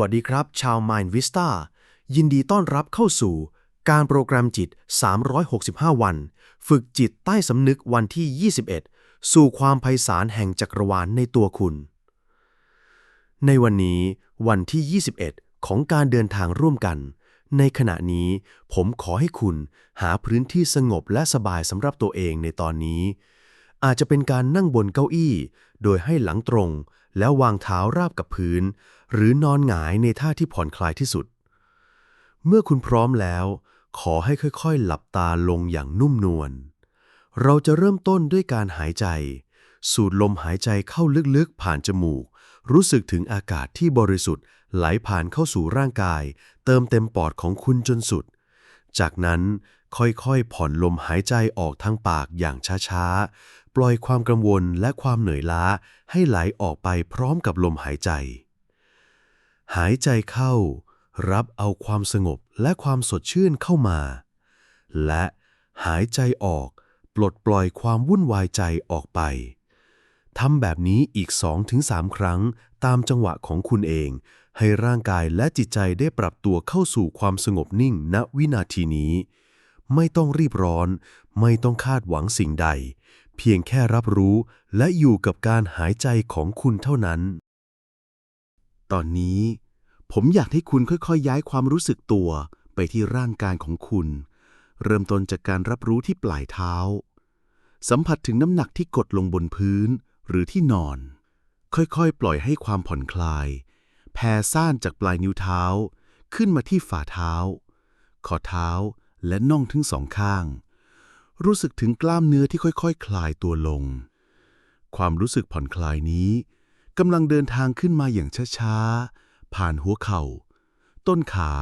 วัสดีครับ ชาว Mind Vista ยินดีต้อนรับเข้าสู่ การโปรแกรมจิต 365 วัน ฝึกจิตใต้สำนึกวันที่ 21 สู่ความไพศาลแห่งจักรวาลในตัวคุณ ในวันนี้วันที่ 21 ของการเดินทางร่วมกัน ในขณะนี้ผมขอให้คุณหาพื้นที่สงบและสบายสำหรับตัวเองในตอนนี้ อาจจะเป็นการนั่งบนเก้าอี้ โดยให้หลังตรง แล้ววางเท้าราบกับพื้น หรือนอนหงายในท่าที่ผ่อนคลายที่สุด เมื่อคุณพร้อมแล้ว ขอให้ค่อยๆ หลับตาลงอย่างนุ่มนวล เราจะเริ่มต้นด้วยการหายใจ สูดลมหายใจเข้าลึกๆ ผ่านจมูก รู้สึกถึงอากาศที่บริสุทธิ์ ไหลผ่านเข้าสู่ร่างกาย เติมเต็มปอดของคุณจนสุด จากนั้นค่อยๆ ผ่อนลมหายใจออกทางปากอย่างช้าๆ ปล่อยความกังวลและความเหนื่อยล้าให้ไหลออกไปพร้อมกับลมหายใจ หายใจเข้า รับเอาความสงบและความสดชื่นเข้ามา และหายใจออก ปลดปล่อยความวุ่นวายใจออกไปทำแบบนี้อีก 2-3 ครั้งตามจังหวะของคุณเอง ให้ร่างกายและจิตใจได้ปรับตัวเข้าสู่ความสงบนิ่งณวินาทีนี้ ไม่ต้องรีบร้อน ไม่ต้องคาดหวังสิ่งใด เพียงแค่รับรู้และอยู่กับการหายใจของคุณเท่านั้น ตอนนี้ ผมอยากให้คุณค่อยๆยย้ายความรู้สึกตัวไปที่ร่างกายของคุณ เริ่มต้นจากการรับรู้ที่ปลายเท้า สัมผัสถึงน้ำหนักที่กดลงบนพื้นหรือที่นอน ค่อยๆ ปล่อยให้ความผ่อนคลายแผ่ซ่านจากปลายนิ้วเท้า ขึ้นมาที่ฝ่าเท้า ข้อเท้า และน่องทั้งสองข้าง รู้สึกถึงกล้ามเนื้อที่ค่อยๆคคลายตัวลง ความรู้สึกผ่อนคลายนี้กำลังเดินทางขึ้นมาอย่างช้าๆ ผ่านหัวเข่า ต้นขา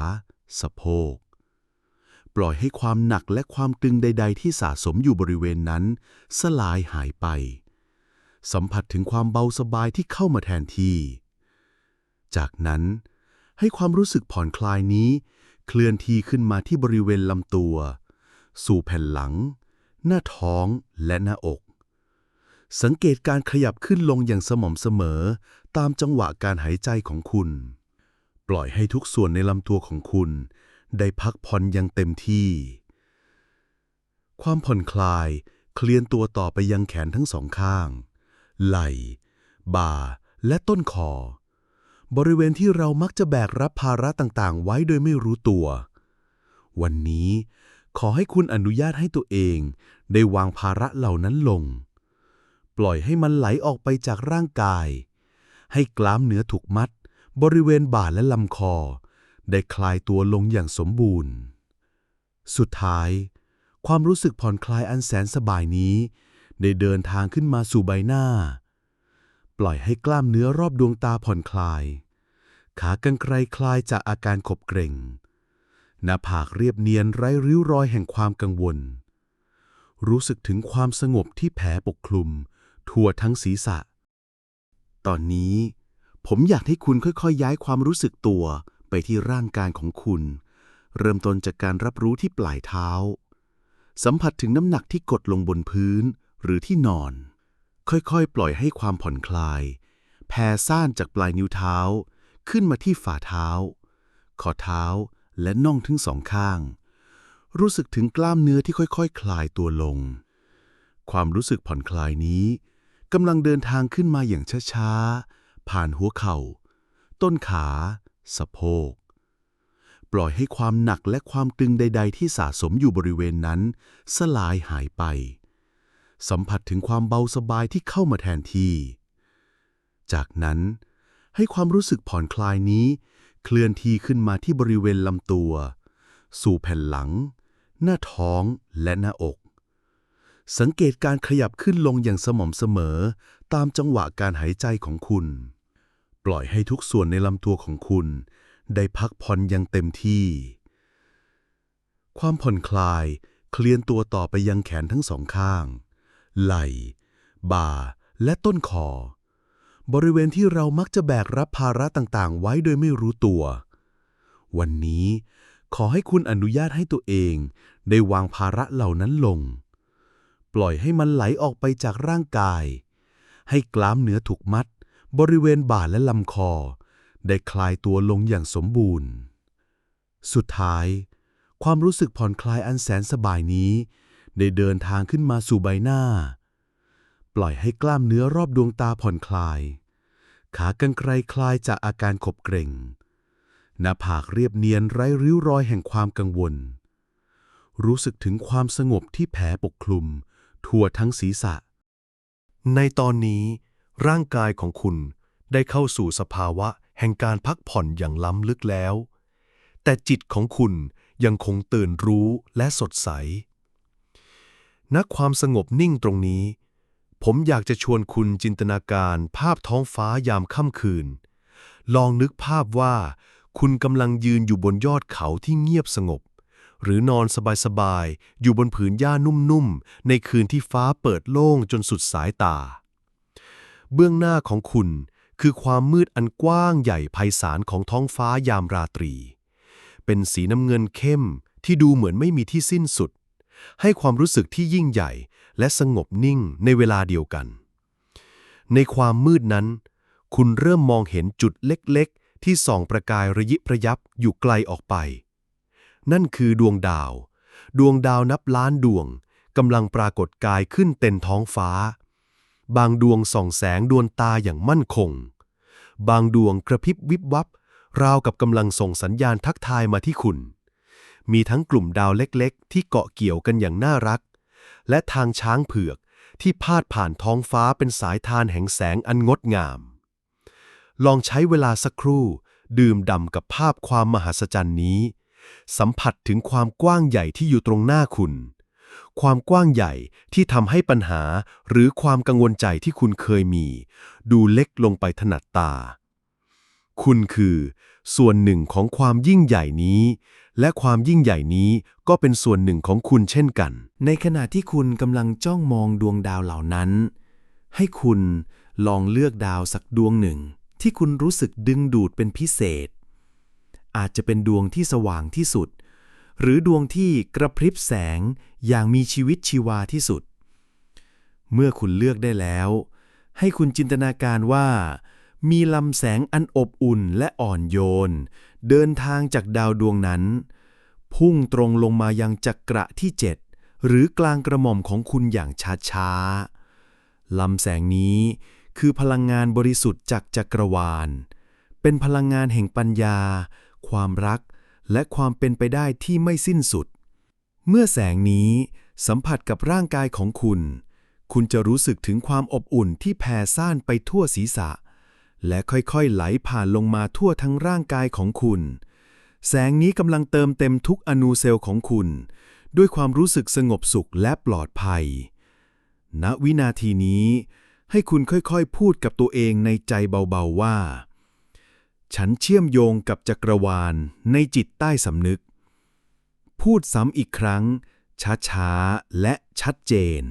สะโพก ปล่อยให้ความหนักและความตึงใด ๆ ที่สะสมอยู่บริเวณนั้น สลายหายไป สัมผัสถึงความเบาสบายที่เข้ามาแทนที่ จากนั้นให้ความรู้สึกผ่อนคลายนี้ เคลื่อนที่ขึ้นมาที่บริเวณลำตัว สู่แผ่นหลัง หน้าท้องและหน้าอก สังเกตการขยับขึ้นลงอย่างสม่ำเสมอ ตามจังหวะการหายใจของคุณ ปล่อยให้ทุกส่วนในลำตัวของคุณ ได้พักผ่อนอย่างเต็มที่ ความผ่อนคลายเคลื่อนตัวต่อไปยังแขนทั้งสองข้าง ไหล่ บ่า และต้นคอ บริเวณที่เรามักจะแบกรับภาระต่างๆ ไว้โดยไม่รู้ตัว วันนี้ขอให้คุณอนุญาตให้ตัวเอง ได้วางภาระเหล่านั้นลง ปล่อยให้มันไหลออกไปจากร่างกาย ให้กล้ามเนื้อถูกมัด บริเวณบ่าและลำคอ ได้คลายตัวลงอย่างสมบูรณ์ สุดท้าย ความรู้สึกผ่อนคลายอันแสนสบายนี้ ได้เดินทางขึ้นมาสู่ใบหน้า ปล่อยให้กล้ามเนื้อรอบดวงตาผ่อนคลาย ขากรรไกรคลายจากอาการขบเกร็ง หน้าผากเรียบเนียนไร้ริ้วรอยแห่งความกังวล รู้สึกถึงความสงบที่แผ่ปกคลุม ทั่วทั้งศีรษะ ตอนนี้ ผมอยากให้คุณค่อยๆย้ายความรู้สึกตัวไปที่ร่างกายของคุณ เริ่มต้นจากการรับรู้ที่ปลายเท้า สัมผัสถึงน้ำหนักที่กดลงบนพื้นหรือที่นอน ค่อยๆ ปล่อยให้ความผ่อนคลาย แผ่ซ่านจากปลายนิ้วเท้า ขึ้นมาที่ฝ่าเท้า ข้อเท้าและน่องทั้งสองข้าง รู้สึกถึงกล้ามเนื้อที่ค่อยๆคคลายตัวลง ความรู้สึกผ่อนคลายนี้กำลังเดินทางขึ้นมาอย่างช้าๆ ผ่านหัวเข่า ต้นขา สะโพก ปล่อยให้ความหนักและความตึงใด ๆ ที่สะสมอยู่บริเวณนั้น สลายหายไป สัมผัสถึงความเบาสบายที่เข้ามาแทนที่ จากนั้นให้ความรู้สึกผ่อนคลายนี้ เคลื่อนที่ขึ้นมาที่บริเวณลำตัว สู่แผ่นหลัง หน้าท้องและหน้าอก สังเกตการขยับขึ้นลงอย่างสม่ำเสมอ ตามจังหวะการหายใจของคุณ ปล่อยให้ทุกส่วนในลำตัวของคุณ ได้พักผ่อนอย่างเต็มที่ ความผ่อนคลายเคลื่อนตัวต่อไปยังแขนทั้งสองข้าง ไหล่ บ่า และต้นคอ บริเวณที่เรามักจะแบกรับภาระต่างๆ ไว้โดยไม่รู้ตัว วันนี้ขอให้คุณอนุญาตให้ตัวเอง ได้วางภาระเหล่านั้นลง ปล่อยให้มันไหลออกไปจากร่างกาย ให้กล้ามเนื้อถูกมัด บริเวณบ่าและลำคอ ได้คลายตัวลงอย่างสมบูรณ์ สุดท้าย ความรู้สึกผ่อนคลายอันแสนสบายนี้ ได้เดินทางขึ้นมาสู่ใบหน้า ปล่อยให้กล้ามเนื้อรอบดวงตาผ่อนคลาย ขากรรไกรคลายจากอาการขบเกร็งหน้าผากเรียบเนียนไร้ริ้วรอยแห่งความกังวล รู้สึกถึงความสงบที่แผ่ปกคลุม ทั่วทั้งศีรษะ ในตอนนี้ ร่างกายของคุณได้เข้าสู่สภาวะแห่งการพักผ่อนอย่างล้ำลึกแล้ว แต่จิตของคุณยังคงตื่นรู้และสดใส ณความสงบนิ่งตรงนี้ ผมอยากจะชวนคุณจินตนาการภาพท้องฟ้ายามค่ำคืน ลองนึกภาพว่า คุณกำลังยืนอยู่บนยอดเขาที่เงียบสงบ หรือนอนสบายๆ อยู่บนผืนหญ้านุ่มๆ ในคืนที่ฟ้าเปิดโล่งจนสุดสายตา เบื้องหน้าของคุณคือความมืดอันกว้างใหญ่ไพศาลของท้องฟ้ายามราตรี เป็นสีน้ำเงินเข้มที่ดูเหมือนไม่มีที่สิ้นสุด ให้ความรู้สึกที่ยิ่งใหญ่และสงบนิ่งในเวลาเดียวกัน ในความมืดนั้น คุณเริ่มมองเห็นจุดเล็กๆ ที่ส่องประกายระยิบระยับอยู่ไกลออกไป นั่นคือดวงดาว ดวงดาวนับล้านดวงกำลังปรากฏกายขึ้นเต็มท้องฟ้า บางดวงส่องแสงดวงตาอย่างมั่นคง บางดวงกระพริบวิบวับราวกับกำลังส่งสัญญาณทักทายมาที่คุณ มีทั้งกลุ่มดาวเล็กๆ ที่เกาะเกี่ยวกันอย่างน่ารัก และทางช้างเผือกที่พาดผ่านท้องฟ้าเป็นสายทานแห่งแสงอันงดงาม ลองใช้เวลาสักครู่ ดื่มด่ำกับภาพความมหัศจรรย์นี้ สัมผัสถึงความกว้างใหญ่ที่อยู่ตรงหน้าคุณ ความกว้างใหญ่ที่ทำให้ปัญหาหรือความกังวลใจที่คุณเคยมี ดูเล็กลงไปถนัดตา คุณคือ ส่วนหนึ่งของความยิ่งใหญ่นี้ และความยิ่งใหญ่นี้ก็เป็นส่วนหนึ่งของคุณเช่นกัน ในขณะที่คุณกำลังจ้องมองดวงดาวเหล่านั้น ให้คุณลองเลือกดาวสักดวงหนึ่ง ที่คุณรู้สึกดึงดูดเป็นพิเศษ อาจจะเป็นดวงที่สว่างที่สุด หรือดวงที่กระพริบแสงอย่างมีชีวิตชีวาที่สุด เมื่อคุณเลือกได้แล้ว ให้คุณจินตนาการว่ามีลำแสงอันอบอุ่นและอ่อนโยน เดินทางจากดาวดวงนั้น พุ่งตรงลงมายังจักระที่เจ็ดหรือกลางกระหม่อมของคุณอย่างช้าๆลำแสงนี้คือพลังงานบริสุทธิ์จากจักรวาล เป็นพลังงานแห่งปัญญา ความรัก และความเป็นไปได้ที่ไม่สิ้นสุด เมื่อแสงนี้สัมผัสกับร่างกายของคุณ คุณจะรู้สึกถึงความอบอุ่นที่แผ่ซ่านไปทั่วศีรษะ และค่อยๆไหลผ่านลงมาทั่วทั้งร่างกายของคุณ แสงนี้กำลังเติมเต็มทุกอนูเซลล์ของคุณ ด้วยความรู้สึกสงบสุขและปลอดภัย ณวินาทีนี้ ให้คุณค่อยๆ พูดกับตัวเองในใจเบาๆว่า ฉันเชื่อมโยงกับจักรวาลในจิตใต้สำนึก พูดซ้ำอีกครั้ง ช้าๆ และชัดเจน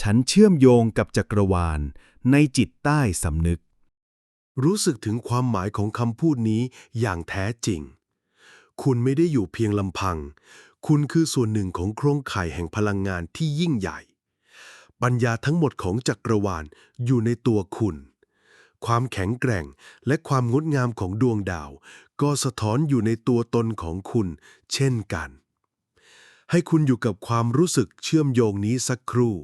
ฉันเชื่อมโยงกับจักรวาลในจิตใต้สำนึก รู้สึกถึงความหมายของคำพูดนี้อย่างแท้จริง คุณไม่ได้อยู่เพียงลำพัง คุณคือส่วนหนึ่งของโครงข่ายแห่งพลังงานที่ยิ่งใหญ่ ปัญญาทั้งหมดของจักรวาลอยู่ในตัวคุณ ความแข็งแกร่งและความงดงามของดวงดาว ก็สะท้อนอยู่ในตัวตนของคุณ เช่นกัน ให้คุณอยู่กับความรู้สึกเชื่อมโยงนี้สักครู่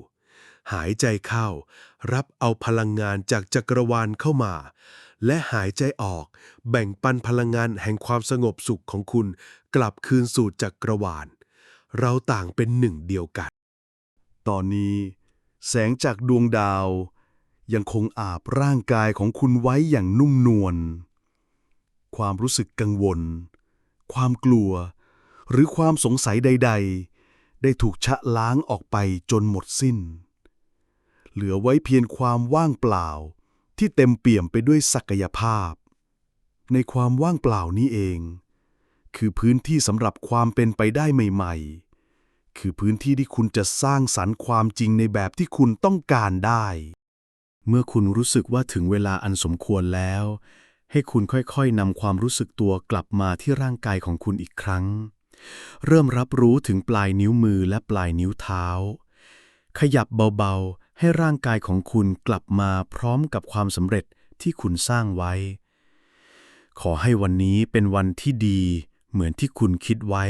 หายใจเข้า รับเอาพลังงานจากจักรวาลเข้ามา และหายใจออก แบ่งปันพลังงานแห่งความสงบสุขของคุณ กลับคืนสู่จักรวาล เราต่างเป็นหนึ่งเดียวกัน ตอนนี้ แสงจากดวงดาว ยังคงอาบร่างกายของคุณไว้อย่างนุ่มนวล ความรู้สึกกังวล ความกลัว หรือความสงสัยใด ๆ ได้ถูกชะล้างออกไปจนหมดสิ้น เหลือไว้เพียงความว่างเปล่า ที่เต็มเปี่ยมไปด้วยศักยภาพ ในความว่างเปล่านี้เอง คือพื้นที่สำหรับความเป็นไปได้ใหม่ ๆ คือพื้นที่ที่คุณจะสร้างสรรค์ความจริงในแบบที่คุณต้องการได้ เมื่อคุณรู้สึกว่าถึงเวลาอันสมควรแล้ว ให้คุณค่อยๆนำความรู้สึกตัวกลับมาที่ร่างกายของคุณอีกครั้ง เริ่มรับรู้ถึงปลายนิ้วมือและปลายนิ้วเท้า ขยับเบาๆ ให้ร่างกายของคุณกลับมาพร้อมกับความสำเร็จที่คุณสร้างไว้ ขอให้วันนี้เป็นวันที่ดีเหมือนที่คุณคิดไว้